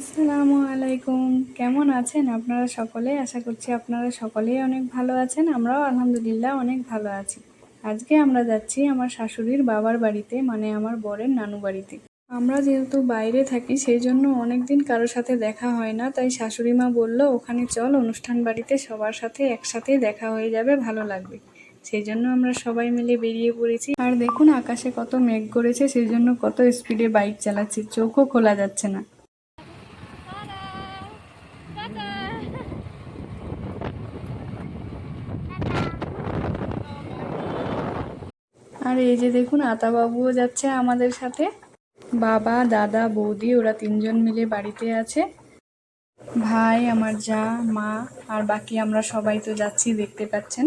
আসসালামু আলাইকুম। কেমন আছেন আপনারা সকলে? আশা করছি আপনারা সকলেই অনেক ভালো আছেন। আমরাও আলহামদুলিল্লাহ অনেক ভালো আছি। আজকে আমরা যাচ্ছি আমার শাশুড়ির বাবার বাড়িতে মানে আমার বরের নানু বাড়িতে। আমরা যেহেতু বাইরে থাকি সেই জন্য অনেক দিন কারোর সাথে দেখা হয় না। তাই শাশুড়ি মা বলল, ওখানে চল, অনুষ্ঠান বাড়িতে সবার সাথে একসাথে দেখা হয়ে যাবে, ভালো লাগবে। সেই জন্য আমরা সবাই মিলে বেরিয়ে পড়েছি। আর দেখুন, আকাশে কত মেঘ করেছে সেই জন্য কত স্পিডে বাইক চালাচ্ছি। চোখও খোলা যাচ্ছে না। আর এই যে দেখুন, আতাবাবুও যাচ্ছে আমাদের সাথে। বাবা, দাদা, বৌদি, ওরা তিনজন মিলে বাড়িতে আছে। ভাই, আমার যা, মা, আর বাকি আমরা সবাই তো যাচ্ছি, দেখতে পাচ্ছেন।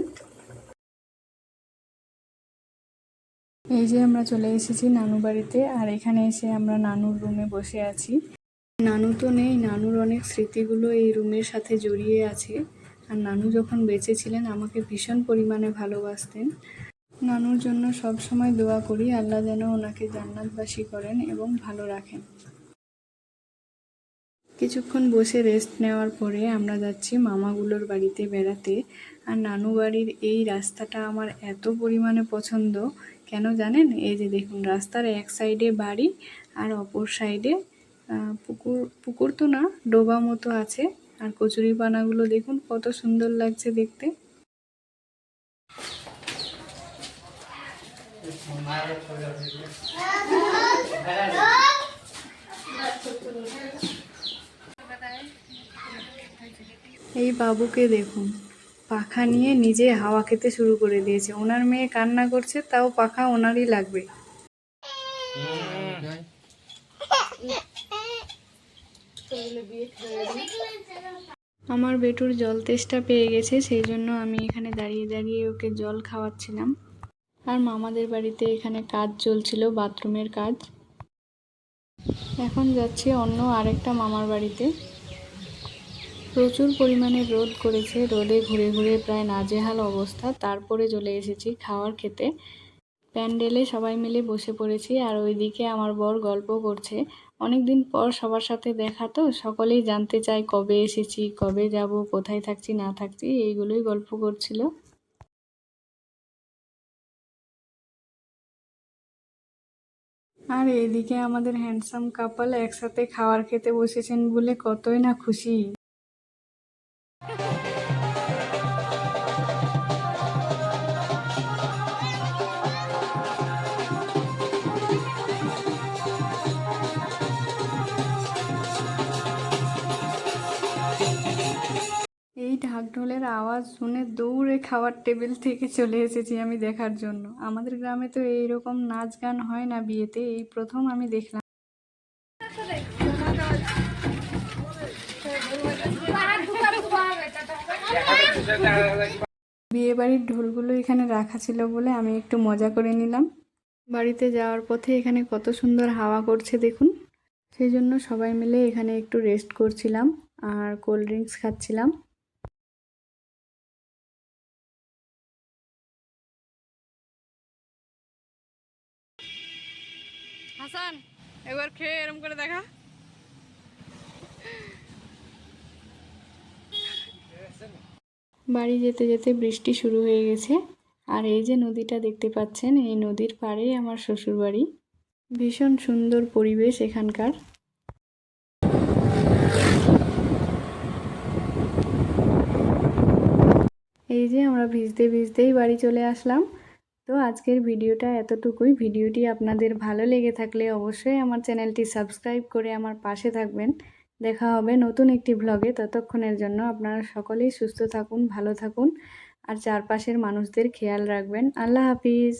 এই যে আমরা চলে এসেছি নানু বাড়িতে, আর এখানে এসে আমরা নানুর রুমে বসে আছি। নানু তো নেই, নানুর অনেক স্মৃতিগুলো এই রুমের সাথে জড়িয়ে আছে। আর নানু যখন বেঁচে ছিলেন, আমাকে ভীষণ পরিমাণে ভালোবাসতেন। নানুর জন্য সব সময় দোয়া করি, আল্লাহ যেন ওনাকে জান্নাতবাসী করেন এবং ভালো রাখেন। কিছুক্ষণ বসে রেস্ট নেওয়ার পরে আমরা যাচ্ছি মামাগুলোর বাড়িতে বেড়াতে। আর নানু বাড়ির এই রাস্তাটা আমার এত পরিমাণে পছন্দ। কেন জানেন? এই যে দেখুন, রাস্তার এক সাইডে বাড়ি আর অপর সাইডে পুকুর পুকুর তো না, ডোবা মতো আছে। আর কচুরি পানাগুলো দেখুন কত সুন্দর লাগছে দেখতে। এই বাবুকে দেখুন, পাখা নিয়ে নিজে হাওয়া খেতে শুরু করে দিয়েছে। ওনার মেয়ে কান্না করছে, তাও পাখা ওনারই লাগবে। আমার বেটুর জল তেষ্টা পেয়ে গেছে, সেই জন্য আমি এখানে দাঁড়িয়ে দাঁড়িয়ে ওকে জল খাওয়াচ্ছিলাম। আর মামাদের বাড়িতে এখানে কাজ চলছিল, বাথরুমের কাজ। এখন যাচ্ছি অন্য আরেকটা মামার বাড়িতে। প্রচুর পরিমাণে রোদ করেছে, রোদে ঘুরে ঘুরে প্রায় নাজেহাল অবস্থা। তারপরে চলে এসেছি খাওয়ার খেতে। প্যান্ডেলে সবাই মিলে বসে পড়েছি আর ওইদিকে আমার বর গল্প করছে। অনেক দিন পর সবার সাথে দেখা তো, সকলেই জানতে চায় কবে এসেছি, কবে যাব, কোথায় থাকছি, না থাকছি, এইগুলোই গল্প করছিল। আর এদিকে আমাদের হ্যান্ডসাম কাপাল একসাথে খাওয়ার খেতে বসেছেন বলে কতই না খুশি। ঢাকঢোলের আওয়াজ শুনে দৌড়ে খাওয়ার টেবিল থেকে চলে এসেছি আমি দেখার জন্য। আমাদের গ্রামে তো এইরকম নাচ গান হয় না বিয়েতে, এই প্রথম আমি দেখলাম। বিয়ে বাড়ির ঢোলগুলো এখানে রাখা ছিল বলে আমি একটু মজা করে নিলাম। বাড়িতে যাওয়ার পথে এখানে কত সুন্দর হাওয়া করছে দেখুন। সেই জন্য সবাই মিলে এখানে একটু রেস্ট করছিলাম আর কোল্ড ড্রিঙ্কস খাচ্ছিলাম। হাসান, একবার খেয়ে এরম করে দেখা। বাড়ি যেতে যেতে বৃষ্টি শুরু হয়ে গেছে, আর এই যে নদীটা দেখতে পাচ্ছেন, এই নদীর পাড়েই আমার শ্বশুর বাড়ি ভীষণ সুন্দর পরিবেশ এখানকার। এই যে আমরা ভিজতে ভিজতেই বাড়ি চলে আসলাম। তো আজকের ভিডিওটা এতটুকুই। ভিডিওটি আপনাদের ভালো লেগে থাকলে অবশ্যই আমার চ্যানেলটি সাবস্ক্রাইব করে আমার পাশে থাকবেন। দেখা হবে নতুন একটি ব্লগে ততক্ষণের জন্য আপনারা সকলেই সুস্থ থাকুন, ভালো থাকুন, আর চারপাশের মানুষদের খেয়াল রাখবেন। আল্লাহ হাফিজ।